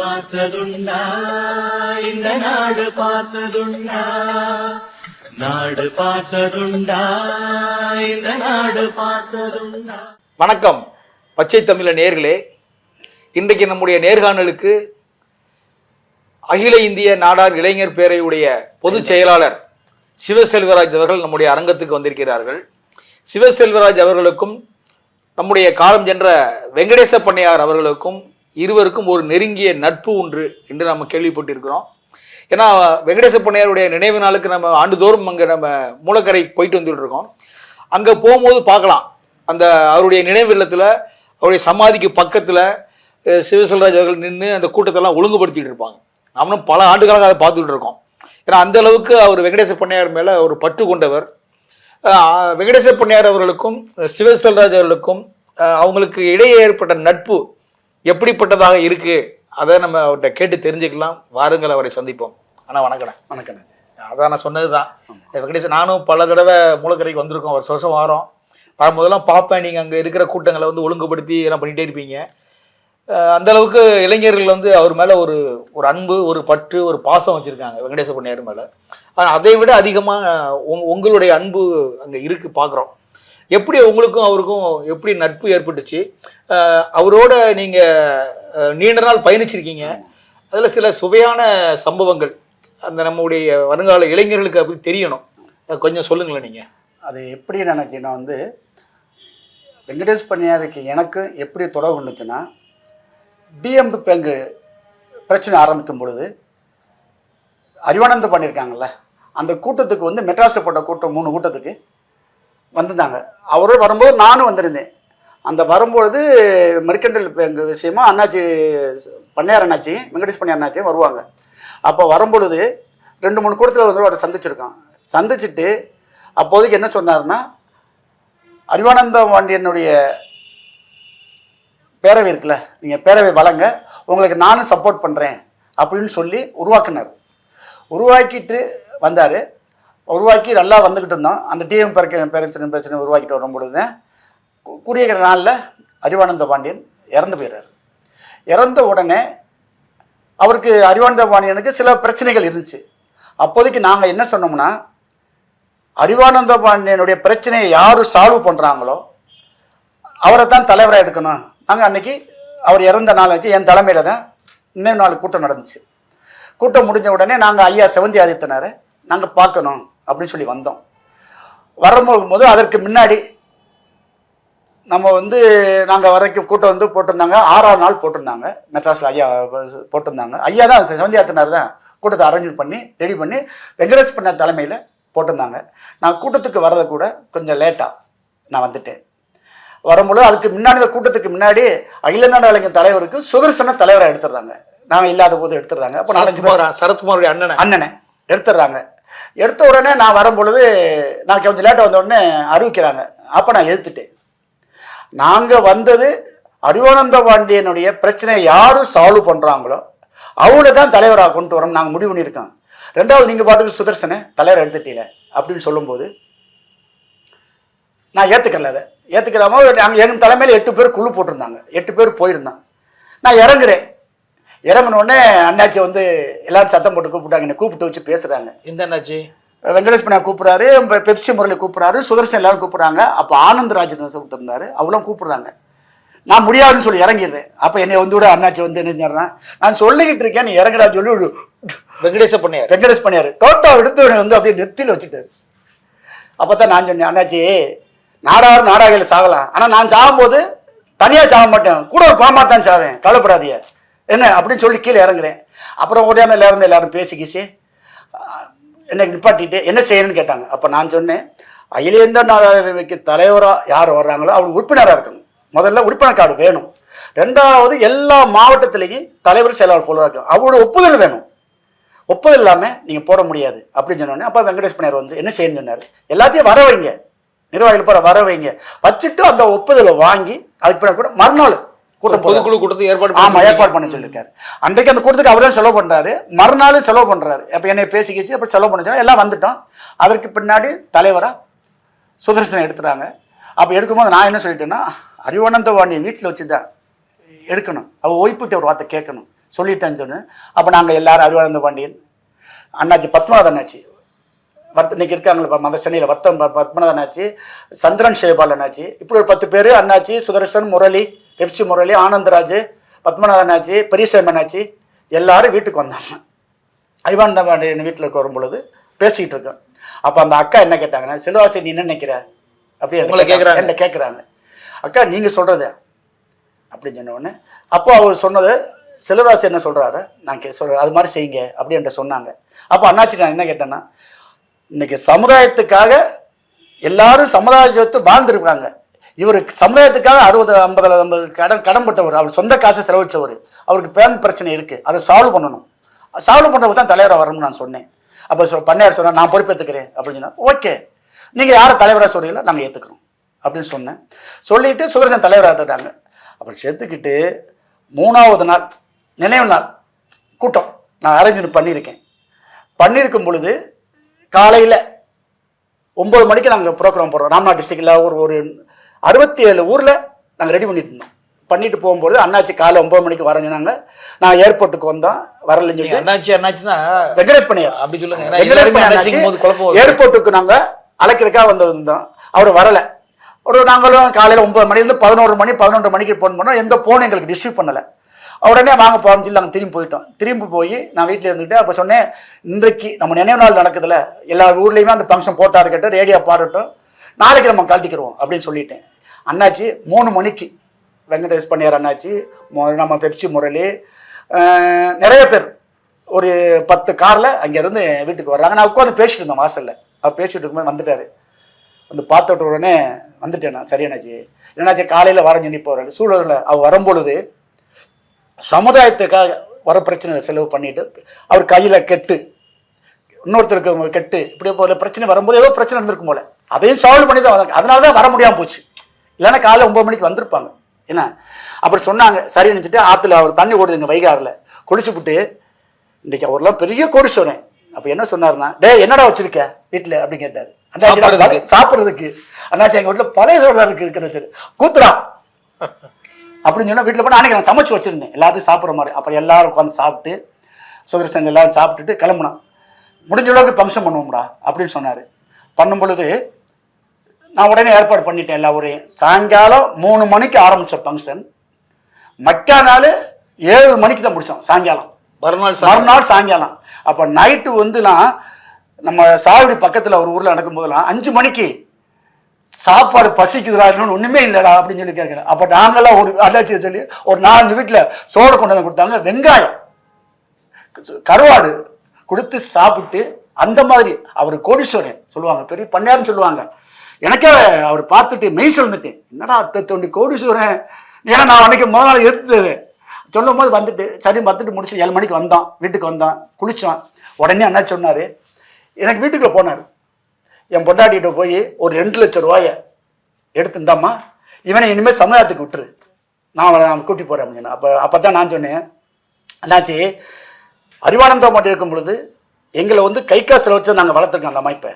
பார்த்ததுண்டா. இந்த நாடு பார்த்ததுண்டா. நாடு பார்த்ததுண்டா. இந்த நாடு பார்த்ததுண்டா. வணக்கம். பச்சை தமிழ நேர்களே இன்றைக்கு நம்முடைய நேர்காணலுக்கு அகில இந்திய நாடார் இளைஞர் பேரையுடைய பொதுச் செயலாளர் சிவசெல்வராஜ் அவர்கள் நம்முடைய அரங்கத்துக்கு வந்திருக்கிறார்கள். சிவசெல்வராஜ் அவர்களுக்கும் நம்முடைய காலம் சென்ற வெங்கடேச பண்ணையார் அவர்களுக்கும் இருவருக்கும் ஒரு நெருங்கிய நட்பு உண்டு என்று நம்ம கேள்விப்பட்டிருக்கிறோம். ஏன்னா வெங்கடேச பண்ணையாருடைய நினைவு நாளுக்கு நம்ம ஆண்டுதோறும் அங்கே நம்ம மூலக்கரை போயிட்டு வந்துட்டு இருக்கோம் அங்கே போகும்போது பார்க்கலாம். அந்த அவருடைய நினைவு இல்லத்தில் அவருடைய சமாதிக்கு பக்கத்தில் சிவசெல்வராஜ் அவர்கள் நின்று அந்த கூட்டத்தெல்லாம் ஒழுங்குபடுத்திட்டு இருப்பாங்க. நம்மளும் பல ஆண்டுகளாக அதை பார்த்துட்டு இருக்கோம் ஏன்னா அந்த அளவுக்கு அவர் வெங்கடேச பண்ணையார் மேலே ஒரு பற்று கொண்டவர். வெங்கடேச பண்ணையார் அவர்களுக்கும் சிவசெல்வராஜ் அவர்களுக்கும் அவங்களுக்கு இடையே ஏற்பட்ட நட்பு எப்படிப்பட்டதாக இருக்கு? அதை நம்ம அவர்கிட்ட கேட்டு தெரிஞ்சுக்கலாம். வாருங்கள் அவரை சந்திப்போம். அண்ணா வணக்கண்ணே. வணக்கம் அதான் நான் சொன்னது தான் வெங்கடேசன் நானும் பல தடவை மூலக்கரைக்கு வந்திருக்கோம். வருஷம் வருஷம் வாரம். வரும்போதெல்லாம் பார்ப்பேன். நீங்கள் அங்கே இருக்கிற கூட்டங்களை வந்து ஒழுங்குபடுத்தி எல்லாம் பண்ணிகிட்டே இருப்பீங்க. அஹ் அந்த அளவுக்கு இளைஞர்கள் வந்து அவர் மேலே ஒரு ஒரு அன்பு ஒரு பற்று ஒரு பாசம் வச்சுருக்காங்க. வெங்கடேச பண்ணையார் மேலே. ஆனால் அதை விட அதிகமாக உங்களுடைய அன்பு அங்கே இருக்குது பார்க்குறோம் எப்படி உங்களுக்கும் அவருக்கும் எப்படி நட்பு ஏற்பட்டுச்சு? அவரோட நீங்கள் நீண்ட நாள் பயணிச்சிருக்கீங்க. அதில் சில சுவையான சம்பவங்கள் அந்த நம்முடைய வருங்கால இளைஞர்களுக்கு அப்படி தெரியணும். கொஞ்சம் சொல்லுங்களேன் நீங்கள் அது எப்படி நினச்சின்னா வந்து வெங்கடேஷ் பண்ணியாருக்கு எனக்கு எப்படி தொடர்பு இருந்துச்சுன்னா டிஎம்பி பேங்கு பிரச்சனை ஆரம்பிக்கும் பொழுது அறிவானந்த பண்ணியிருக்காங்கல்ல அந்த கூட்டத்துக்கு வந்து மெட்ராஸில் போட்ட கூட்டம் மூணு கூட்டத்துக்கு வந்திருந்தாங்க. அவரும் வரும்போது நானும் வந்திருந்தேன். அந்த வரும்பொழுது மெர்கண்டல் எங்கள் விஷயமா அண்ணாச்சி பண்ணையார் அண்ணாச்சி வெங்கடேஷ் பண்ணையார் அண்ணாச்சியும் வருவாங்க. அப்போ வரும்பொழுது ரெண்டு மூணு கூடத்தில் வந்து அவரை சந்திச்சிருக்கான் சந்திச்சுட்டு அப்போதைக்கு என்ன சொன்னார்னா அறிவானந்த பாண்டியனுடைய பேரவை இருக்குல்ல நீங்கள் பேரவை வழங்க உங்களுக்கு நானும் சப்போர்ட் பண்ணுறேன் அப்படின்னு சொல்லி உருவாக்குனார். உருவாக்கிட்டு வந்தார். உருவாக்கி நல்லா வந்துக்கிட்டு இருந்தோம். அந்த டிஎம் பிரச்சனை பிரச்சனை பிரச்சனை உருவாக்கிட்டு வரும்பொழுது தான் நாளில் அறிவானந்த பாண்டியன் இறந்து போயிடுறார் இறந்த உடனே அவருக்கு அறிவானந்த பாண்டியனுக்கு சில பிரச்சனைகள் இருந்துச்சு. அப்போதைக்கு நாங்கள் என்ன சொன்னோம்னா அறிவானந்த பாண்டியனுடைய பிரச்சனையை யார் சால்வ் பண்ணுறாங்களோ அவரை தான் தலைவராக எடுக்கணும். நாங்கள் அன்னைக்கு அவர் இறந்த நாளைக்கு என் தலைமையில் தான் இன்னும் நாள் கூட்டம் நடந்துச்சு. கூட்டம் முடிஞ்ச உடனே நாங்கள் ஐயா செவந்தி ஆதித்தனாரை நாங்கள் பார்க்கணும். அப்படின்னு சொல்லி வந்தோம். வரும்போது அதற்கு முன்னாடி நம்ம வந்து நாங்கள் வரைக்கும் கூட்டம் வந்து போட்டிருந்தாங்க. ஆறாவது நாள் போட்டிருந்தாங்க. மெட்ராஸில் ஐயா போட்டிருந்தாங்க. ஐயா தான் செவந்தி ஆதித்தனார் தான் கூட்டத்தை அரேஞ்ச் பண்ணி ரெடி பண்ணி வெங்கடேஷ் பண்ண தலைமையில் போட்டிருந்தாங்க. நான் கூட்டத்துக்கு வர்றது கூட கொஞ்சம் லேட்டாக நான் வந்துட்டேன். வரும்பொழுது அதுக்கு முன்னாடி இந்த கூட்டத்துக்கு முன்னாடி அகில இந்திய இளைஞர் தலைவருக்கு சுதர்சன தலைவராக எடுத்துடுறாங்க. நாங்கள் இல்லாத போது எடுத்துடுறாங்க. அப்போ நாலஞ்சு சரத்குமாருடைய அண்ணனை. அண்ணனை எடுத்துடுறாங்க. எடுத்த உடனே நான் வரும்பொழுது நான் கொஞ்சம் லேட்டாக வந்த உடனே அறிவிக்கிறாங்க. அப்போ நான் எதிர்த்துட்டேன். நாங்கள் வந்தது அறிவானந்த பாண்டியனுடைய பிரச்சனையை யாரும் சால்வ் பண்ணுறாங்களோ அவங்கள தான் தலைவராக கொண்டு வரோம் நாங்கள் முடிவு பண்ணியிருக்கோம். ரெண்டாவது நீங்கள் பாட்டுக்கு சுதர்சனை தலைவர் எடுத்துட்டீல அப்படின்னு சொல்லும்போது நான் ஏற்றுக்கல அதை. ஏற்றுக்கிறாமோ நாங்கள் எங்கள் தலைமையில் எட்டு பேர் குழு போட்டிருந்தாங்க. எட்டு பேர் போயிருந்தான் நான் இறங்குறேன். இறங்கின உடனே அண்ணாச்சி வந்து எல்லாரும் சத்தம் போட்டு கூப்பிட்டாங்க. என்னை கூப்பிட்டு வச்சு பேசுகிறாங்க எந்த அண்ணாச்சி? வெங்கடேஷ் பண்ணா கூப்பிட்றாரு. பெப்சி முரளி கூப்பிட்றாரு. சுதர்சன் எல்லாரும் கூப்பிட்றாங்க. அப்போ ஆனந்த் ராஜன் இருந்தாரு அவங்களும் கூப்பிட்றாங்க. நான் முடியாதுன்னு சொல்லி இறங்கிடுறேன். அப்போ என்னை வந்து விட அண்ணாச்சி வந்து என்ன செஞ்சிடறான் நான் சொல்லிக்கிட்டு இருக்கேன் நீ இறங்குறான்னு சொல்லி ஒரு வெங்கடேச பண்ணையார் வெங்கடேஷ் பண்ணியாரு டோட்டா எடுத்து வந்து அப்படியே நெத்தியில் வச்சுட்டாரு. அப்போ தான் நான் சொன்னேன் அண்ணாச்சி நாடார் நாடாகையில் சாகலாம். ஆனால் நான் சாகும்போது தனியாக சாக மாட்டேன். கூட ஒரு பாமா தான் சாவேன். கவலைப்படாதீங்க. என்ன அப்படின்னு சொல்லி கீழே இறங்குறேன். அப்புறம் ஓடியாந்து எல்லாரும் எல்லாரும் பேசிக்கிச்சு. என்னை நிப்பாட்டிட்டு என்ன செய்யணும்னு கேட்டாங்க. அப்போ நான் சொன்னேன் அகிலேந்த நாடாளுமைக்கு தலைவராக யார் வர்றாங்களோ அவங்க உறுப்பினராக இருக்கணும். முதல்ல உறுப்பினர் கார்டு வேணும். ரெண்டாவது எல்லா மாவட்டத்திலையும் தலைவர் செயலாளர் போல இருக்கும் அவங்களோட ஒப்புதல் வேணும். ஒப்புதல் இல்லாமல் நீங்கள் போட முடியாது. அப்படின்னு சொன்னோடனே அப்போ வெங்கடேஷ் பண்ணியார் வந்து என்ன செய்யணும்னு சொன்னார். எல்லாத்தையும் வர வைங்க. நிர்வாகிகள் போகிற வர வைங்க. வச்சுட்டு அந்த ஒப்புதலை வாங்கி அதுக்கு பின்னாடி கூட மறுநாள் கூட்டம் பொதுக்குழு கூட்டத்தை ஏற்பாடு ஆமா பண்ணி- ஏற்பாடு பண்ண சொல்லியிருக்காரு. அன்றைக்கு அந்த கூட்டத்துக்கு அவர் தான் செலவு பண்றாரு. மறுநாள் செலவு பண்றாரு. அப்ப என்னை பேசிக்கிச்சு அப்புறம் செலவு பண்ண எல்லாம் வந்துட்டோம். அதற்கு பின்னாடி தலைவரா சுதர்சனம் எடுத்துட்டாங்க. அப்போ எடுக்கும்போது நான் என்ன சொல்லிட்டேன்னா அறிவானந்த வாணியை வீட்டில் வச்சு தான் எடுக்கணும். அவள் ஒய்ப்பிட்டு ஒரு வார்த்தை கேட்கணும். சொல்லிட்டேன்னு சொன்னேன். அப்போ நாங்கள் எல்லாரும் அறிவானந்த பாண்டியன் அண்ணாச்சி பத்மநாதன் அண்ணாச்சி வர்த்த இன்னைக்கு இருக்காங்களே மத சென்னையில் வர்த்தம் பத்மநாதன் அண்ணாச்சி சந்திரன் சேபால் அண்ணாச்சி இப்படி ஒரு பத்து பேர் அண்ணாச்சி சுதர்சன் முரளி பெப்சி முரளி ஆனந்தராஜ் பத்மநாதன் அண்ணாச்சி பெரியசாமி அண்ணாச்சி எல்லாரும் வீட்டுக்கு வந்தாங்க. ஐவானந்த பாண்டியன் வீட்டில் வரும் பொழுது பேசிக்கிட்டு இருக்கோம். அப்போ அந்த அக்கா என்ன கேட்டாங்கன்னா செல்வாசி நீ என்ன நினைக்கிற? அப்படி உங்களை கேக்குறாங்க. என்ன கேட்குறாங்க அக்கா நீங்கள் சொல்கிறது அப்படின்னு சொன்ன அப்போ அவர் சொன்னது செல்வராசி என்ன சொல்கிறாரு நான் கே சொல்கிறேன் அது மாதிரி செய்யுங்க. அப்படி என்கிட்ட சொன்னாங்க. அப்போ அண்ணாச்சி நான் என்ன கேட்டேன்னா இன்னைக்கு சமுதாயத்துக்காக எல்லாரும் சமுதாயத்தை வாழ்ந்துருக்காங்க. இவர் சமுதாயத்துக்காக அறுபது ஐம்பது ஐம்பது கடன் கடன்பட்டவர் அவர் சொந்த காசை செலவழிச்சவர். அவருக்கு பேங்க் பிரச்சனை இருக்குது அதை சால்வ் பண்ணணும். சால்வ் பண்ணுறவர் தான் தலைவராக வரணும்னு நான் சொன்னேன். அப்போ சொ பண்ணையார் சொன்னார் நான் பொறுப்பேற்றுக்கிறேன் அப்படின்னு சொன்னால் ஓகே நீங்கள் யாரை தலைவராக சொல்கிறீங்களோ நாங்கள் ஏற்றுக்கிறோம் அப்படின்னு சொன்னேன். சொல்லிட்டு சுதர்சன் தலைவராக ஏற்றுக்கிட்டாங்க அப்புறம் சேர்த்துக்கிட்டு மூணாவது நாள் நினைவு நாள் கூட்டம். நான் அரேஞ்ச்மெண்ட் பண்ணியிருக்கேன். பண்ணியிருக்கும் பொழுது காலையில் ஒம்பது மணிக்கு நாங்கள் ப்ரோக்ராம் போடுறோம். ராம்நாத் டிஸ்ட்ரிக்டில் ஒரு ஒரு அறுபத்தி ஏழு ஊரில் நாங்கள் ரெடி பண்ணிட்டு இருந்தோம். பண்ணிட்டு போகும்போது அண்ணாச்சி காலை ஒம்பது மணிக்கு வரஞ்சினாங்க நான் ஏர்போர்ட்டுக்கு வந்தோம். வரலன்னு சொல்லி அண்ணாச்சி அண்ணாச்சினா வெங்கடேஷ் பண்ணியார் அப்படி சொல்லுங்க. ஏர்போர்ட்டுக்கு நாங்க அழைக்கிறதுக்காக வந்திருந்தோம் அவர் வரல. ஒரு நாங்களும் காலையில் ஒன்பது மணிலேருந்து பதினோரு மணி பதினொன்று மணிக்கு ஃபோன் பண்ணோம். எந்த ஃபோனும் எங்களுக்கு டிஸ்ட்ரிப் பண்ணலை. உடனே வாங்க போகணும்னு சொல்லி நாங்கள் திரும்பி போயிட்டோம். திரும்பி போய் நான் வீட்டில் இருந்துக்கிட்டு அப்போ சொன்னேன் இன்றைக்கு நம்ம நினைவு நாள் நடக்குதுல்ல. எல்லா ஊர்லேயுமே அந்த ஃபங்க்ஷன் போட்டா இருக்கட்டும் ரேடியோ பாடட்டும். நாளைக்கு நம்ம கழட்டிக்கிறோம் அப்படின்னு சொல்லிட்டேன். அண்ணாச்சி மூணு மணிக்கு. வெங்கடேஷ் பண்ணியார் அண்ணாச்சி நம்ம பெப்சி முரளி நிறைய பேர். ஒரு பத்து காரில் அங்கேருந்து வீட்டுக்கு வர்றாங்க. நான் உட்காந்து பேசிட்டு இருந்தேன் வாசலில். அவர் பேசிட்டு இருக்கும்போது வந்துட்டாரு. வந்து பார்த்து விட்ட உடனே வந்துட்டேன் நான். சரி என்னாச்சு காலையில் வரேன் சொல்லி போகிறாரு சூழலில் அவர் வரும்பொழுது சமுதாயத்துக்காக வர பிரச்சனை செலவு பண்ணிட்டு அவர் கையில் கெட்டு இன்னொருத்தருக்கு கெட்டு இப்படி போல பிரச்சனை வரும்போது ஏதோ பிரச்சனை இருந்திருக்கும் போல. அதையும் சால்வ் பண்ணி தான் அதனால தான் வர முடியாமல் போச்சு. இல்லைன்னா காலைல ஒன்பது மணிக்கு வந்திருப்பாங்க. என்ன? அப்படி சொன்னாங்க. சரி நினச்சிட்டு ஆற்றுல அவர் தண்ணி ஓடுதுங்க வைகாரில். குளிச்சு விட்டு இன்றைக்கி அவர்லாம் பெரிய கோடீஸ்வரன். அப்போ என்ன சொன்னாருன்னா டேய் என்னடா வச்சிருக்க வீட்டில் அப்படின்னு கேட்டார். அண்ணாச்சி சாப்பிடுறதுக்கு. அண்ணாச்சி எங்கள் வீட்டில் பழைய தான் இருக்கு இருக்கிறது கூத்துறா அப்படின்னு சொன்னா வீட்டில் போய் அன்னைக்கு நான் சமைச்சு வச்சிருந்தேன். எல்லாத்தையும் சாப்பிட்ற மாதிரி. அப்புறம் எல்லாரும் உட்காந்து சாப்பிட்டு சுதர்சன் எல்லாரும் சாப்பிட்டுட்டு கிளம்புனோம் முடிஞ்ச அளவுக்கு ஃபங்க்ஷன் பண்ணுவோம்டா அப்படின்னு சொன்னார். பண்ணும் பொழுது நான் உடனே ஏற்பாடு பண்ணிட்டேன் எல்லா ஊரையும். சாயங்காலம் மூணு மணிக்கு ஆரம்பித்த ஃபங்க்ஷன் மக்கா நாள் ஏழு மணிக்கு தான் முடித்தோம் சாயங்காலம். மறுநாள். மறுநாள் சாயங்காலம். அப்போ நைட்டு வந்து நான் நம்ம சாவடி பக்கத்தில் ஒரு ஊரில் நடக்கும்போதெல்லாம் அஞ்சு மணிக்கு சாப்பாடு பசிக்குதுடா இன்னொன்று ஒன்றுமே இல்லைடா அப்படின்னு சொல்லி கேட்குறேன் அப்போ நாங்களாம் ஒரு அண்ணாச்சியை சொல்லி ஒரு நாலஞ்சு வீட்டில் சோறு கொண்டு வந்து கொடுத்தாங்க வெங்காயம் கருவாடு கொடுத்து சாப்பிட்டு அந்த மாதிரி அவர் கோடீஸ்வரன் சொல்லுவாங்க பெரிய பண்ணையார்னு சொல்லுவாங்க. எனக்கே அவர் பார்த்துட்டு மெய் சொல்லிட்டேன் என்னடா அத்தை தோண்டி கோடீஸ்வரன் ஏன்னா நான் அன்னைக்கு முதல் நாள் எடுத்தது சொல்லும் போது வந்துட்டு சரி பார்த்துட்டு முடிச்சு ஏழு மணிக்கு வந்தான். வீட்டுக்கு வந்தான். குளித்தான் உடனே அண்ணா சொன்னார் எனக்கு வீட்டுக்குள்ளே போனார். என் பொண்டாட்டிகிட்ட போய் ஒரு ரெண்டு லட்சம் ரூபாயை எடுத்துருந்தாம்மா. இவனை இனிமேல் சமுதாயத்துக்கு விட்டுரு. நான் நான் கூட்டி போகிறேன் அப்படின்னு அப்போ அப்போ தான் நான் சொன்னேன் அண்ணாச்சி அறிவானந்தம் மட்டும் இருக்கும் பொழுது எங்களை வந்து கை காசில் வச்சு நாங்கள் வளர்த்துருக்கோம் அந்த அமைப்பை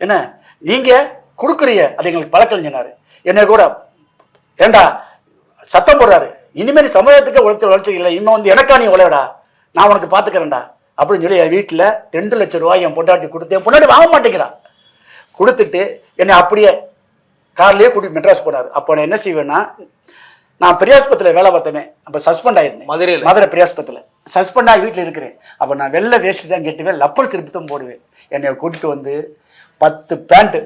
என்ன நீங்கள் கொடுக்குறீங்க அது எங்களுக்கு பழக்கம் சொன்னார். என்னை கூட ஏண்டா சத்தம் போடுறாரு. இனிமேல் சமுதாயத்துக்கு உழைத்து வளர்ச்சி இல்லை. இன்னும் வந்து எனக்கா நீ உழையடா. நான் உனக்கு பார்த்துக்கிறேன்டா அப்படின்னு சொல்லி என் வீட்டில் ரெண்டு லட்சம் ரூபாய் என் பொண்டாட்டி கொடுத்து என் பொண்டாட்டி வாங்க மாட்டேங்கிறான் கொடுத்துட்டு என்னை அப்படியே கார்லேயே கூட்டிட்டு மெட்ராஸ் போனார். அப்போ நான் என்ன செய்வேன்னா நான் பெரியாஸ்பத்திரியில் வேலை பார்த்தவன் அப்போ சஸ்பெண்ட் ஆயிருந்தேன். மதுரையில? மதுரை பெரியாஸ்பத்திரியில். சஸ்பெண்ட் ஆகி வீட்டில் இருக்கிறேன். அப்போ நான் வெள்ளை வேஷ்டி தான் கட்டுவேன். லப்பர் திருப்பி தான் போடுவேன். என்னை கூட்டிட்டு வந்து பத்து பேண்ட்டு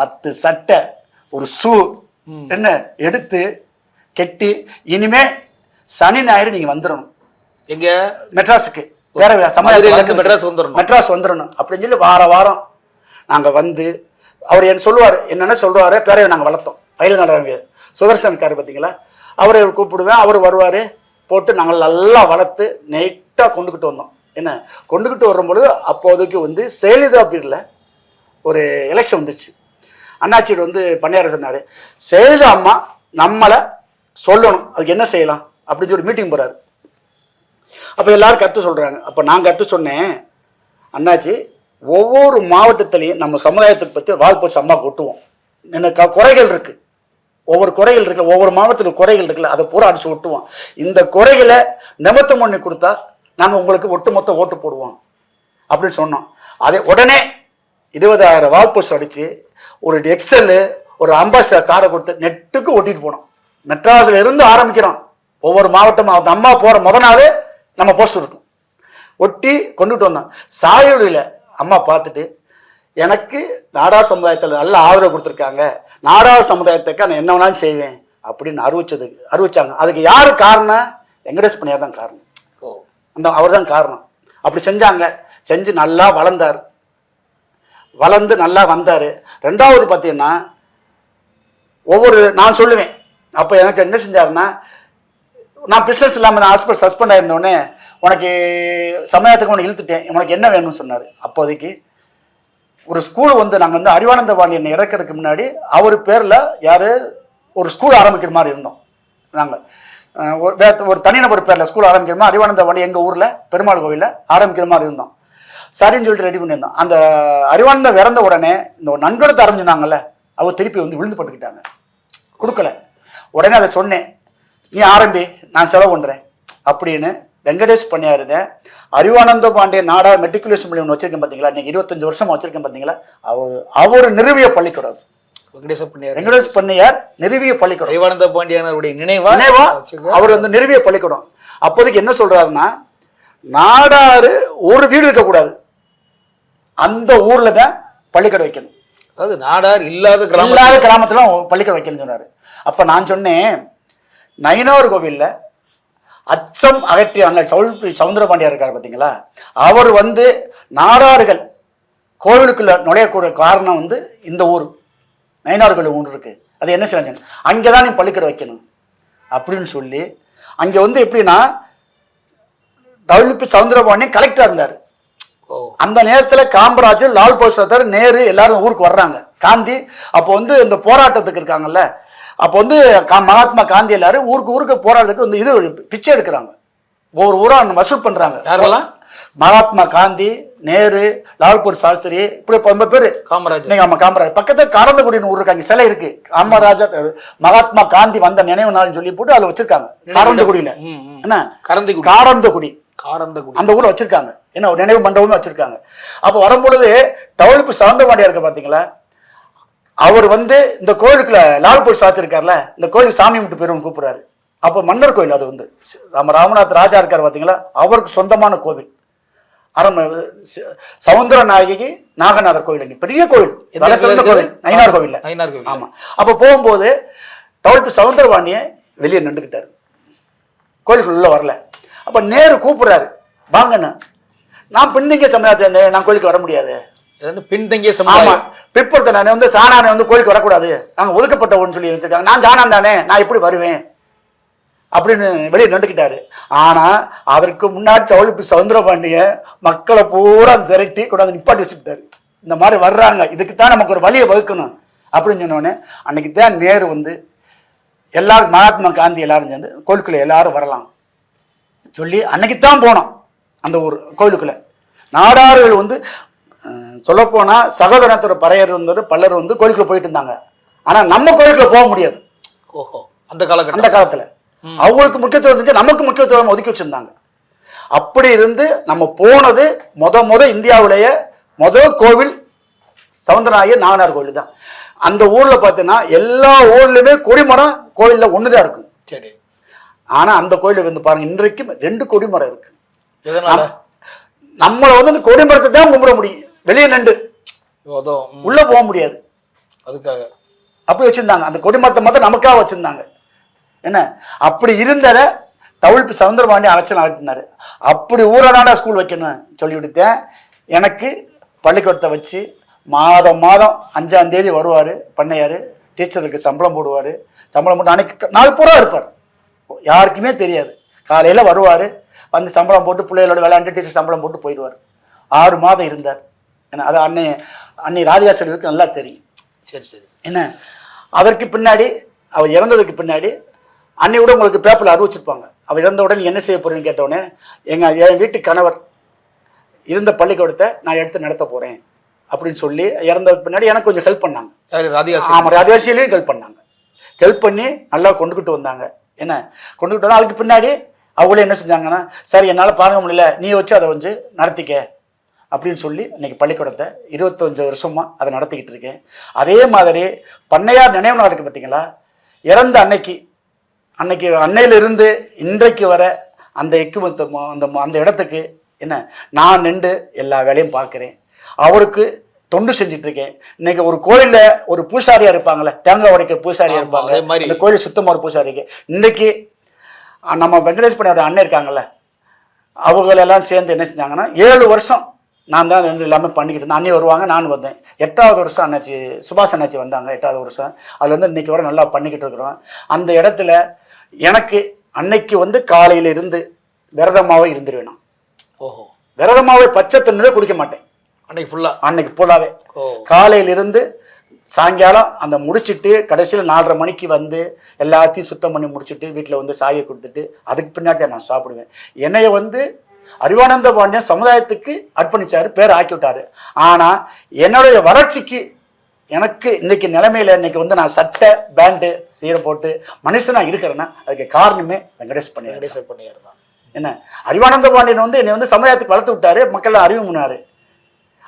பத்து சட்டை ஒரு ஷூ என்ன எடுத்து கெட்டி இனிமே சனி ஞாயிறு நீங்கள் வந்துடணும் எங்க? மெட்ராஸுக்கு. வேற சமயம் மெட்ராஸ் வந்துடணும். மெட்ராஸ் வந்துடணும் அப்படின்னு சொல்லி வார வாரம் நாங்கள் வந்து அவர் என்ன சொல்லுவார் என்னென்ன சொல்லுவார் பேரையை நாங்கள் வளர்த்தோம். ரயில் நடவடிக்கை சுதர்சன் இருக்காரு பார்த்தீங்களா? அவரை கூப்பிடுவேன் அவர் வருவார் போட்டு நாங்கள் நல்லா வளர்த்து நைட்டாக கொண்டுக்கிட்டு வந்தோம். என்ன கொண்டுக்கிட்டு வரும்பொழுது அப்போதைக்கு வந்து செயலிதா பீரியடில் ஒரு எலெக்ஷன் வந்துச்சு. அண்ணாச்சியோட வந்து பண்ணியார சொன்னார் செயலிதா அம்மா நம்மளை சொல்லணும். அதுக்கு என்ன செய்யலாம்? அப்படின்னு சொல்லி மீட்டிங் போகிறாரு அப்போ எல்லாரும் கருத்து சொல்கிறாங்க அப்போ நான் கருத்து சொன்னேன் அண்ணாச்சி ஒவ்வொரு மாவட்டத்திலையும் நம்ம சமுதாயத்துக்கு பற்றி வாழ்போச்சு அம்மா கொட்டுவோம். எனக்கு குறைகள் இருக்குது ஒவ்வொரு குறைகள் இருக்குல்ல ஒவ்வொரு மாவட்டத்தில் குறைகள் இருக்குல்ல அதை பூரா அடிச்சு ஒட்டுவோம். இந்த குறைகளை நிமித்தம் பண்ணி கொடுத்தா நாங்கள் உங்களுக்கு ஒட்டுமொத்த ஓட்டு போடுவோம். அப்படின்னு சொன்னோம். அதே உடனே இருபதாயிரம் வால்போஸ்ட் அடித்து ஒரு எக்ஸல் ஒரு அம்பாசிடர் காரை கொடுத்து நெட்டுக்கு ஒட்டிட்டு போனோம். மெட்ராஸ்ல இருந்து ஆரம்பிக்கிறோம். ஒவ்வொரு மாவட்டமாக அந்த அம்மா போகிற முத நாள் நம்ம போஸ்ட் இருக்கும். ஒட்டி கொண்டுட்டு வந்தோம். சாயோடியில் அம்மா பார்த்துட்டு எனக்கு நாடார் சமுதாயத்தில் நல்ல ஆதரவு கொடுத்துருக்காங்க. நாடார் சமுதாயத்துக்கு நான் என்ன வேணாலும் செய்வேன். அப்படின்னு அறிவிச்சதுக்கு அறிவிச்சாங்க. அதுக்கு யார் காரணம்? வெங்கடேஷ் பண்ணியார் தான் காரணம். ஓ. அந்த அவர் தான் காரணம். அப்படி செஞ்சாங்க. செஞ்சு நல்லா வளர்ந்தார். வளர்ந்து நல்லா வந்தார். ரெண்டாவது பார்த்தீங்கன்னா ஒவ்வொரு நான் சொல்லுவேன். அப்போ எனக்கு என்ன செஞ்சாருன்னா நான் பிஸ்னஸ் இல்லாமல் நான் ஹாஸ்பிட்டல் சஸ்பெண்ட் ஆயிருந்தோடனே உனக்கு சமயத்துக்கு உனக்கு இழுத்துட்டேன். உனக்கு என்ன வேணும்னு சொன்னார். அப்போதைக்கு ஒரு ஸ்கூல் வந்து நாங்கள் வந்து அறிவானந்த பாண்டியன் இறக்கிறதுக்கு முன்னாடி அவர் பேரில் யார் ஒரு ஸ்கூல் ஆரம்பிக்கிற மாதிரி இருந்தோம் நாங்கள் ஒரு ஒரு தனிநபர் பேரில் ஸ்கூல் ஆரம்பிக்கிற மாதிரி அறிவானந்த பாண்டி எங்கள் ஊரில் பெருமாள் கோவிலில் ஆரம்பிக்கிற மாதிரி இருந்தோம். சரின்னு சொல்லிட்டு ரெடி பண்ணியிருந்தோம் அந்த அறிவானந்தம் இறந்த உடனே இந்த ஒரு நண்பரத்தை ஆரம்பிச்சிருந்தாங்கல்ல அவர் திருப்பி வந்து விழுந்து பட்டுக்கிட்டாங்க. கொடுக்கல. உடனே அதை சொன்னேன். நீ ஆரம்பி நான் செலவு பண்ணுறேன் அப்படின்னு வெங்கடேஷ் பண்ணியாருத அறிவானந்த பாண்டிய நாடா மெட்ரிகுலேஷன் பள்ளி ஒன்று வச்சிருக்கேன் பார்த்தீங்களா இன்னைக்கு இருபத்தஞ்சு வருஷமா வச்சிருக்கேன் பார்த்தீங்களா அவர் அவர் நிறுவிய பள்ளிக்கூடம். அது. வெங்கடேச பண்ணியார். வெங்கடேஷ் பண்ணையார் நிறுவிய பள்ளிக்கூடம். தேவானந்த பாண்டியனருடைய நினைவா? நினைவா. அவர் வந்து நிறுவிய பள்ளிக்கூடம். அப்போதைக்கு என்ன சொல்றாருன்னா நாடாரு ஒரு வீடு இருக்கக்கூடாது. அந்த ஊர்ல தான் பள்ளிக்கூடம் வைக்கணும். அதாவது நாடார் இல்லாத கிராமம் இல்லாத கிராமத்துல பள்ளிக்கூடம் வைக்கணும்னு சொன்னாரு. அப்ப நான் சொன்னேன் நயினார் கோவில்ல அச்சம் அகற்றிய அண்ணல் சவுல் சவுந்தரபாண்டியார் இருக்கார் பார்த்தீங்களா அவர் வந்து நாடார்கள் கோவிலுக்குள்ள நுழையக்கூடிய காரணம் வந்து இந்த ஊர். நயினார் கோவில் ஒன்று இருக்கு. அது என்ன செய்யணும் அங்கே தான் நீ பள்ளிக்கூடம் வைக்கணும். அப்படின்னு சொல்லி அங்கே வந்து எப்படின்னா டபிள்யூபி சவுந்தரபாண்டியன் கலெக்டராக இருந்தார். அந்த நேரத்துல காமராஜ் லால் பகதூர் நேரு எல்லாரும் ஊருக்கு வர்றாங்க. காந்தி அப்போ வந்து இந்த போராட்டத்துக்கு இருக்காங்கல்ல அப்போ வந்து மகாத்மா காந்தி எல்லாரும் ஊருக்கு ஊருக்கு போராட்டத்துக்கு வந்து இது பிச்சை எடுக்கிறாங்க. ஒவ்வொரு ஊரா வசூல் பண்றாங்க. யாரெல்லாம் மகாத்மா காந்தி நேரு லால்பூர் சாஸ்திரி இப்படி ரொம்ப பேர். காமராஜர். இன்னைக்கு ஆமா காமராஜ் பக்கத்துல காரந்தகுடின்னு ஊர் இருக்கு அங்க சிலை இருக்கு. காமராஜர் மகாத்மா காந்தி வந்த நினைவு நாள்னு சொல்லி போட்டு அதுல வச்சிருக்காங்க. காரந்தகுடியில. என்ன? கரந்திக்குடி காரந்தகுடி. காரந்தகுடி. அந்த ஊர்ல வச்சிருக்காங்க. என்ன ஒரு நினைவு மண்டபமே வச்சிருக்காங்க. அப்போ வரும்பொழுது டவுலுப்பு சவுந்தரபாண்டியா இருக்க பாத்தீங்களா? அவர் வந்து இந்த கோயிலுக்குள்ள லால்பூர் சாஸ்திரி இருக்கார்ல இந்த கோயிலுக்கு சாமி விட்டு பெருவன் கூப்பிடுறாரு. அப்போ மன்னர் கோயில் அது வந்து. நம்ம ராமநாத் ராஜா இருக்கார் பாத்தீங்களா? அவருக்கு சொந்தமான கோவில். அரண்மனை ச- சவுந்தர நாயகி நாகநாதர் கோயில் இங்க பெரிய கோயில். எந்த தலை சிறந்த கோவில்? நயினார் கோவில்ல நயினார் கோவில். ஆமா. அப்போ போகும்போது டவுல்பி சவுந்தரபாண்டிய வெளியே நின்றுக்கிட்டாரு கோயிலுக்குள்ள வரல. அப்ப நேரு கூப்பிடுறாரு வாங்கன்னு நான் பின்தங்கிய சமுதாயத்தை நான் கோயிலுக்கு வர முடியாது. பின்தங்கிய சமுதாயம். பிற்படுத்த நான் வந்து சாணானை வந்து கோயிலுக்கு வரக்கூடாது. நாங்க ஒதுக்கப்பட்டவன்னு சொல்லி வச்சிருக்காங்க. நான் சாணான் தானே. நான் எப்படி வருவேன்? அப்படின்னு வெளியே நின்றுக்கிட்டாரு. ஆனா அதற்கு முன்னாடி தவளிப்பு சவுந்தரபாண்டிய மக்களை பூரா திரட்டி கொண்டாந்து நிப்பாட்டி வச்சுக்கிட்டாரு. இந்த மாதிரி வர்றாங்க. இதுக்கு தான் நமக்கு ஒரு வழியை வகுக்கணும். அப்படின்னு சொன்னோடனே அன்னைக்கு தான் நேரு வந்து எல்லாரும் மகாத்மா காந்தி எல்லாரும் சேர்ந்து கோயிலுக்குள்ள எல்லாரும் வரலாம். சொல்லி அன்னைக்கு தான் போனோம். அந்த ஊர் கோயிலுக்குள்ள. நாடார்கள் வந்து சொல்லப்போனால் சகோதரத்தோட பறையர் வந்து பல்லர் வந்து கோயிலுக்குள்ள போயிட்டு இருந்தாங்க. ஆனா நம்ம கோயிலுக்குள்ள போக முடியாது. ஓஹோ அந்த காலகட்டம். அந்த காலத்துல. அவங்களுக்கு முக்கியத்துவம் இருந்துச்சு நமக்கு முக்கியத்துவம் ஒதுக்கி வச்சிருந்தாங்க. அப்படி இருந்து நம்ம போனது முத முத இந்தியாவிலேயே முத கோவில் சவுந்தரநாயகர் நாகனார் கோவில் தான். அந்த ஊர்ல பார்த்தீங்கன்னா எல்லா ஊர்லயுமே கொடிமரம் கோயில்ல ஒண்ணுதான் இருக்கும் சரி. ஆனா அந்த கோயில வந்து பாருங்க இன்றைக்கும் ரெண்டு கொடிமரம் இருக்கு. எதனால நம்மளை வந்து அந்த கொடிமரத்தை தான் கும்பிட முடியும். வெளியே நின்று. ம், உள்ள போக முடியாது. அதுக்காக. அப்படி வச்சிருந்தாங்க. அந்த கொடிமரத்தை மட்டும் நமக்காக வச்சிருந்தாங்க. என்ன? அப்படி இருந்ததை தவிழ்ப்பு சவுந்தரபாண்டி அலட்சணம் ஆட்டினாரு அப்படி ஊரநாடா ஸ்கூல் வைக்கணும் சொல்லி கொடுத்தேன் எனக்கு பள்ளிக்கூடத்தை வச்சு மாதம் மாதம் அஞ்சாம் தேதி வருவார் பண்ணையார். டீச்சருக்கு சம்பளம் போடுவார். சம்பளம் போட்டு அன்னைக்கு நாள் பூரா இருப்பார். யாருக்குமே தெரியாது. காலையில் வருவார். வந்து சம்பளம் போட்டு பிள்ளைகளோட விளையாண்டு டீச்சர் சம்பளம் போட்டு போயிடுவார். ஆறு மாதம் இருந்தார். ஏன்னா அது அன்னை அன்னை ராதிகா செல்விக்கு நல்லா தெரியும். சரி சரி. என்ன? அதற்கு பின்னாடி அவர் இறந்ததுக்கு பின்னாடி அன்னையோட உங்களுக்கு பேப்பரில் அறிவிச்சிருப்பாங்க. அவர் இறந்த உடனே என்ன செய்ய போறீங்கன்னு கேட்டவுடனே எங்கள் என் வீட்டு கணவர் இருந்த பள்ளிக்கூடத்தை நான் எடுத்து நடத்த போகிறேன் அப்படின்னு சொல்லி இறந்ததுக்கு பின்னாடி எனக்கு கொஞ்சம் ஹெல்ப் பண்ணாங்க. ஆமாம் ஆதிவாசியிலையும் ஹெல்ப் பண்ணாங்க. ஹெல்ப் பண்ணி நல்லா கொண்டுக்கிட்டு வந்தாங்க. என்ன? கொண்டுக்கிட்டு வந்தா அதுக்கு பின்னாடி அவங்களே என்ன செஞ்சாங்கன்னா சரி என்னால் பார்க்க முடியல. நீ வச்சு அதை வந்து நடத்திக்க. அப்படின்னு சொல்லி இன்னைக்கு பள்ளிக்கூடத்தை இருபத்தஞ்சு வருஷமா அதை நடத்திக்கிட்டு இருக்கேன். அதே மாதிரி பண்ணையார் நினைவு நாள் பார்த்தீங்களா இறந்த அன்னைக்கு அன்னைக்கு அன்னையிலிருந்து இன்றைக்கு வர அந்த எக்குமத்த அந்த அந்த இடத்துக்கு என்ன நான் நின்று எல்லா வேலையும் பார்க்குறேன். அவருக்கு தொண்டு செஞ்சுட்டு இருக்கேன். இன்னைக்கு ஒரு கோயில்ல ஒரு பூசாரியா இருப்பாங்கல்ல தேங்காய் உடைக்க பூசாரியா ஆமா, இருப்பாங்க. அந்த கோயில் சுத்தமா ஒரு பூசாரி இருக்கு. இன்னைக்கு அஹ், நம்ம வெங்கடேஷ் பண்ணியோட அண்ணன் இருக்காங்கல்ல அவங்களெல்லாம் சேர்ந்து என்ன செஞ்சாங்கன்னா ஏழு வருஷம் நான் தான் ரெண்டு எல்லாமே பண்ணிக்கிட்டு இருந்தேன். அண்ணி வருவாங்க நானும் வந்தேன். எட்டாவது வருஷம் அண்ணாச்சி சுபாஷ் அண்ணாச்சி வந்தாங்க எட்டாவது வருஷம். அதுல வந்து இன்னைக்கு வரை நல்லா பண்ணிக்கிட்டு இருக்கிறோம். அந்த இடத்துல எனக்கு அன்னைக்கு வந்து காலையில இருந்து விரதமாவே இருந்துருவேன் நான் ஓஹோ. விரதமாவே பச்சை தண்ணீரே குடிக்க மாட்டேன். அன்னைக்கு ஃபுல்லா அன்னைக்கு ஃபுல்லாவே ஓ. காலையிலிருந்து சாயங்காலம் அந்த முடிச்சிட்டு கடைசியில் நாலரை மணிக்கு வந்து எல்லாத்தையும் சுத்தம் பண்ணி முடிச்சிட்டு வீட்டில் வந்து சாவியை கொடுத்துட்டு அதுக்கு பின்னாடி நான் சாப்பிடுவேன். என்னைய வந்து அறிவானந்த பாண்டியன் சமுதாயத்துக்கு அர்ப்பணிச்சாரு பேர் ஆக்கி விட்டாரு. ஆனால் என்னுடைய வளர்ச்சிக்கு எனக்கு இன்னைக்கு நிலைமையில இன்னைக்கு வந்து நான் சட்டை பேண்டு சீரை போட்டு மனுஷனா இருக்கிறேன்னா அதுக்கு காரணமே வெங்கடேஷ் பண்ணியாரு வெங்கடேசர் பண்ணியார் தான். என்ன? அறிவானந்த பாண்டியன் வந்து என்னை வந்து சமுதாயத்துக்கு வளர்த்து விட்டாரு மக்கள் அறிவு முன்னாரு.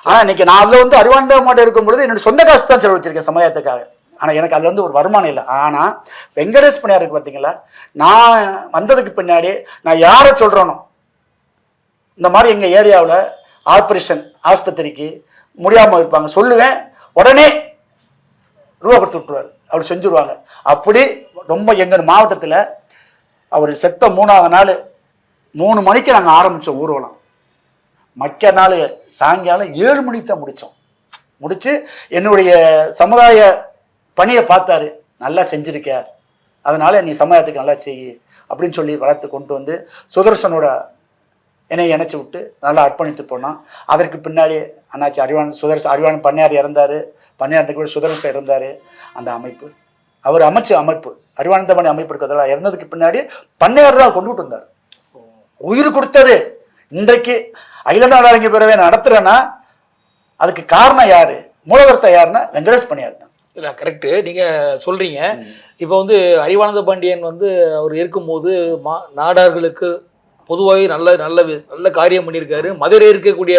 ஆனால் இன்னைக்கு நான் அதில் வந்து அறிவானந்த பாண்டியன் இருக்கும் பொழுது என்னோட சொந்த காசு தான் செலவழிச்சிருக்கேன் சமுதாயத்துக்காக. ஆனால் எனக்கு அதில் வந்து ஒரு வருமானம் இல்லை. ஆனால் வெங்கடேஷ் பண்ணியாருக்கு பார்த்தீங்களா நான் வந்ததுக்கு பின்னாடி நான் யாரை சொல்கிறேனோ இந்த மாதிரி எங்கள் ஏரியாவில் ஆப்ரேஷன் ஆஸ்பத்திரிக்கு முடியாமல் இருப்பாங்க சொல்லுவேன் உடனே ரூபா கொடுத்து விட்டுருவார். அவர் செஞ்சுருவாங்க. அப்படி ரொம்ப எங்கள் மாவட்டத்தில் அவர் செத்த மூணாவது நாள் மூணு மணிக்கு நாங்கள் ஆரம்பித்தோம் ஊர்வலம். மக்க நாள் சாயங்காலம் ஏழு மணிக்கு தான் முடித்தோம். முடித்து என்னுடைய சமுதாய பணியை பார்த்தாரு. நல்லா செஞ்சுருக்க. அதனால் நீ சமுதாயத்துக்கு நல்லா செய் அப்படின்னு சொல்லி வளர்த்து கொண்டு வந்து சுதர்சனோட என்னை இணைச்சி விட்டு நல்லா அர்ப்பணித்து போனான். அதற்கு பின்னாடி அண்ணாச்சி அறிவான் சுதர்சன் அறிவான் பண்ணையார் இறந்தார். பண்ணையாரத்துக்கு கூட சுதர்சன் இருந்தார். அந்த அமைப்பு. அவர் அமைச்ச அமைப்பு. அறிவானந்தமணி அமைப்பு இருக்கிறதால இறந்ததுக்கு பின்னாடி பண்ணையார் தான் கொண்டுட்டு வந்தார். உயிர் கொடுத்தது. இன்றைக்கு அகில நாடாளிங்க பிறவை நடத்துறேன்னா அதுக்கு காரணம் யாரு? மூலவர்த்த யாருன்னா வெங்கடேஷ் பண்ணியார் தான். இல்ல கரெக்ட் நீங்க சொல்றீங்க. இப்போ வந்து அறிவானந்த பாண்டியன் வந்து அவர் இருக்கும்போது மா நாடார்களுக்கு பொதுவாகவே நல்ல நல்ல நல்ல காரியம் பண்ணியிருக்காரு. மதுரையில் இருக்கக்கூடிய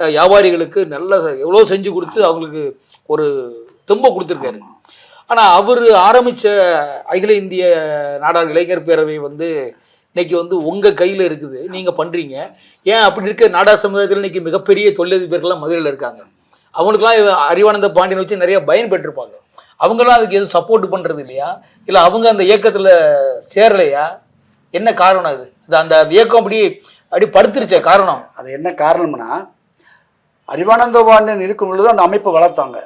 வியாபாரிகளுக்கு நல்ல எவ்வளோ செஞ்சு கொடுத்து அவங்களுக்கு ஒரு தெம்ப கொடுத்துருக்காரு. ஆனா அவர் ஆரம்பிச்ச அகில இந்திய நாடார் இளைஞர் பேரவை வந்து இன்னைக்கு வந்து உங்க கையில இருக்குது. நீங்க பண்றீங்க. ஏன் அப்படி இருக்க? நாடார் சமுதாயத்தில் இன்னைக்கு மிகப்பெரிய தொழிலதிபர்கள்லாம் மதுரையில் இருக்காங்க. அவங்களுக்குலாம் அறிவானந்த பாண்டியன் வச்சு நிறைய பயன் பெற்றிருப்பாங்க. அவங்கெல்லாம் அதுக்கு எதுவும் சப்போர்ட் பண்றது இல்லையா? இல்ல அவங்க அந்த இயக்கத்துல சேரலையா? என்ன காரணம் அது? அது அந்த இயக்கம் அப்படி அப்படி படுத்துருச்ச காரணம். அது என்ன காரணம்னா அறிவானந்த பாண்டியன் இருக்கும் பொழுது அந்த அமைப்பை வளர்த்தாங்க.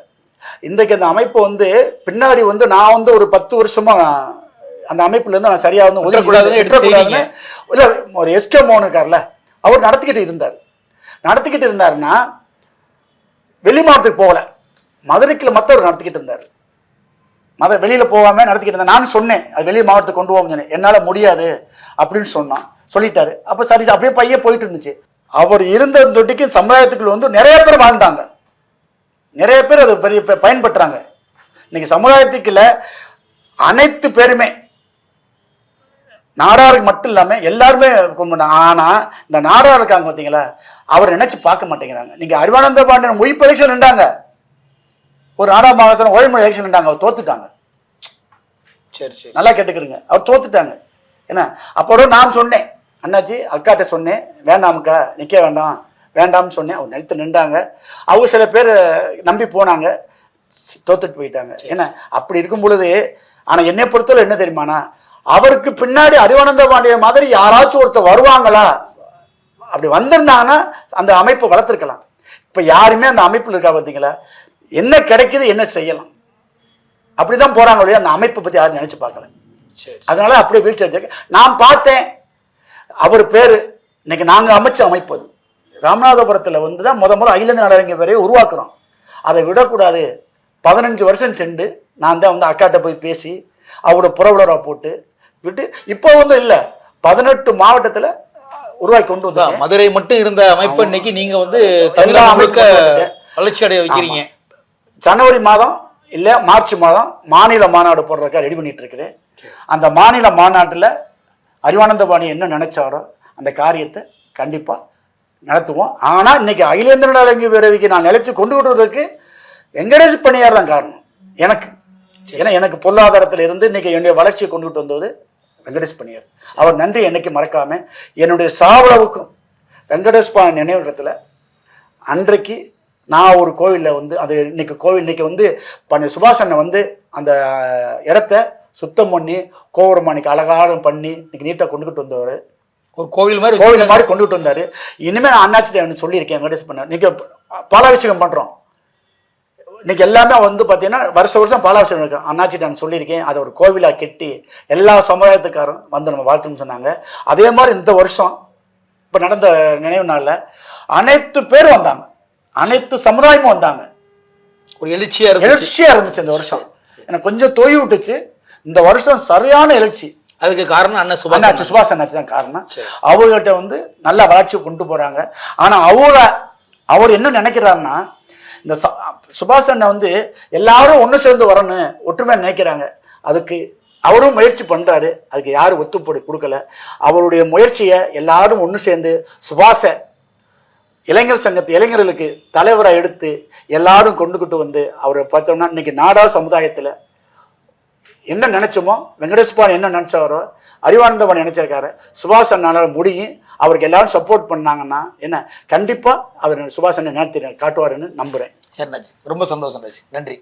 இன்றைக்கு அந்த அமைப்பு வந்து பின்னாடி வந்து நான் வந்து ஒரு பத்து வருஷமா அந்த அமைப்புல இருந்து நான் சரியா வந்து ஒதுங்கி விட்டுறக்கூடாதுன்னு எடுத்து விட்டுறக்கூடாதுன்னு இல்ல ஒரு எஸ்கே மோகன் இருக்கார்ல அவர் நடத்திக்கிட்டு இருந்தார். நடத்திக்கிட்டு இருந்தாருன்னா வெளி மாவட்டத்துக்கு போகல. மதுரைக்கில் மற்றவர் நடத்திக்கிட்டு இருந்தார். மத வெளியில் போகாமல் நடத்திக்கிட்டு இருந்தேன் நான் சொன்னேன் அது வெளி மாவட்டத்துக்கு கொண்டு போக சொன்னேன். என்னால் முடியாது அப்படின்னு சொன்னான். சொல்லிட்டாரு. அப்போ சரி அப்படியே பையன் போயிட்டு இருந்துச்சு. அவர் இருந்த தொட்டிக்கு சமுதாயத்துக்குள்ள வந்து நிறைய பேர் வாழ்ந்தாங்க. நிறைய பேர் அது பெரிய ப- இன்னைக்கு சமுதாயத்துக்குள்ள அனைத்து பேருமே நாடாருக்கு மட்டும் இல்லாம எல்லாருமே கும்பிட்டாங்க ஆனா இந்த நாடார் இருக்காங்க பார்த்தீங்களா அவர் நினைச்சு பார்க்க மாட்டேங்கிறாங்க. நீங்க அறிவானந்த பாண்டியன் மொய் எலெக்ஷன் நின்றாங்க. ஒரு நாடா மகாசனம் ஓய்மொழி எலெக்ஷன் நின்றாங்க. அவர் தோத்துட்டாங்க. சரி சரி. நல்லா கேட்டுக்கிறங்க. அவர் தோத்துட்டாங்க. என்ன? அப்போ நான் சொன்னேன். அண்ணாச்சி அக்காட்ட சொன்னேன். வேண்டாம்க்கா நிற்க வேண்டாம். வேண்டாம்னு சொன்னேன். அவர் நிறுத்து நின்றாங்க. அவங்க சில பேர் நம்பி போனாங்க. தோத்துட்டு போயிட்டாங்க. என்ன? அப்படி இருக்கும் பொழுது ஆனால் என்னை பொறுத்தவரை என்ன தெரியுமாண்ணா அவருக்கு பின்னாடி அறிவானந்த பாண்டிய மாதிரி யாராச்சும் ஒருத்தர் வருவாங்களா? அப்படி வந்திருந்தாங்கன்னா அந்த அமைப்பை வளர்த்துருக்கலாம். இப்போ யாருமே அந்த அமைப்பில் இருக்கா பார்த்தீங்களா என்ன கிடைக்குது என்ன செய்யலாம்? அப்படிதான் போறாங்க ஒழிய அந்த அமைப்பை பத்தி யாரும் நினைச்சு பார்க்கல. சரி அதனால அப்படியே வீழ்ச்சி அடைஞ்சிருக்கு நான் பார்த்தேன். அவர் பேரு இன்னைக்கு நாங்க அமைச்ச அமைப்பு அது. ராமநாதபுரத்துல வந்து தான் முத முத அகில இந்திய நாடறிஞர் பேரையை உருவாக்குறோம். அதை விடக்கூடாது. பதினஞ்சு வருஷம் சென்று நான் தான் வந்து அக்காட்ட போய் பேசி அவரோட புறவுலராக போட்டு விட்டு இப்போ வந்து இல்லை. பதினெட்டு மாவட்டத்துல உருவாக்கி கொண்டு வந்து மதுரை மட்டும் இருந்த அமைப்பு இன்னைக்கு நீங்க வந்து அமைப்பும் முழுக்க. வளர்ச்சி அடைய வைக்கிறீங்க. ஜனவரி மாதம் இல்லை மார்ச் மாதம் மாநில மாநாடு போடுறதுக்காக ரெடி பண்ணிட்டு இருக்கிறேன். அந்த மாநில மாநாட்டில் அறிவானந்தபாணி என்ன நினைச்சாரோ அந்த காரியத்தை கண்டிப்பாக நடத்துவோம். ஆனால் இன்னைக்கு அகிலேந்திர நாடகி பேரவைக்கு நான் நிலைத்து கொண்டு விடுறதுக்கு வெங்கடேஷ் பணியார் தான் காரணம். எனக்கு ஏன்னா எனக்கு பொருளாதாரத்தில் இருந்து இன்னைக்கு என்னுடைய வளர்ச்சியை கொண்டுகிட்டு வந்தது வெங்கடேஷ் பணியார் அவர் நன்றி என்னைக்கு மறக்காம என்னுடைய சாவளவுக்கும் வெங்கடேஷ் பா நினைவிடத்தில் அன்றைக்கு நான் ஒரு கோவிலில் வந்து அது இன்னைக்கு கோவில் இன்னைக்கு வந்து பண்ண சுபாஷ் அண்ணன் வந்து அந்த இடத்த சுத்தம் பண்ணி கோபுரமானிக்கு அழகாரம் பண்ணி இன்னைக்கு நீட்டாக கொண்டுகிட்டு வந்தவர். ஒரு கோவில் மாதிரி கோவில் மாதிரி கொண்டுகிட்டு வந்தார். இனிமேல் நான் எனக்கு சொல்லியிருக்கேன் வெங்கடேஷ் பண்ண. இன்னைக்கு பாலாபிஷேகம் பண்ணுறோம் இன்னைக்கு எல்லாமே வந்து பார்த்தீங்கன்னா வருஷ வருஷம் பாலாபிஷேகம் இருக்கு. அண்ணாச்சிட்ட நான் சொல்லியிருக்கேன். அதை ஒரு கோவிலாக கெட்டி எல்லா சமுதாயத்துக்காரும் வந்து நம்ம வாழ்த்துன்னு சொன்னாங்க. அதே மாதிரி இந்த வருஷம் இப்போ நடந்த நினைவு நாளில் அனைத்து பேரும் வந்தாங்க. அனைத்து சமுதாயமும் வந்தாங்க. ஒரு எழுச்சியா இருந்துச்சு. எழுச்சியா இருந்துச்சு இந்த வருஷம். எனக்கு கொஞ்சம் தொய்வு விட்டுச்சு. இந்த வருஷம் சரியான எழுச்சி. அதுக்கு காரணம் அண்ணன் சுபாஷ் அண்ணாச்சி சுபாஷ் அண்ணாச்சி தான் காரணம். அவங்கள்ட்ட வந்து நல்ல வளர்ச்சி கொண்டு போறாங்க. ஆனா அவங்கள அவர் என்ன நினைக்கிறாருன்னா இந்த ச- சுபாஷ் அண்ணன் வந்து எல்லாரும் ஒன்று சேர்ந்து வரணும் ஒற்றுமை நினைக்கிறாங்க. அதுக்கு அவரும் முயற்சி பண்ணுறாரு அதுக்கு யாரும் ஒத்துப்படி கொடுக்கல. அவருடைய முயற்சியை எல்லாரும் ஒன்று சேர்ந்து சுபாஷை இளைஞர் சங்கத்து இளைஞர்களுக்கு தலைவராக எடுத்து எல்லாரும் கொண்டுகிட்டு வந்து அவரை பார்த்தோம்னா இன்னைக்கு நாடா சமுதாயத்தில் என்ன நினச்சோமோ வெங்கடேஷ்பான் என்ன நினச்சாரோ அறிவானந்தவன் நினச்சிருக்காரு. சுபாஷ் அண்ணால முடியும். அவருக்கு எல்லாரும் சப்போர்ட் பண்ணாங்கன்னா என்ன கண்டிப்பா அவர் சுபாஷ் அண்ணன் நினைத்து காட்டுவாருன்னு நம்புறேன். சரி ரொம்ப சந்தோஷம் நன்றி.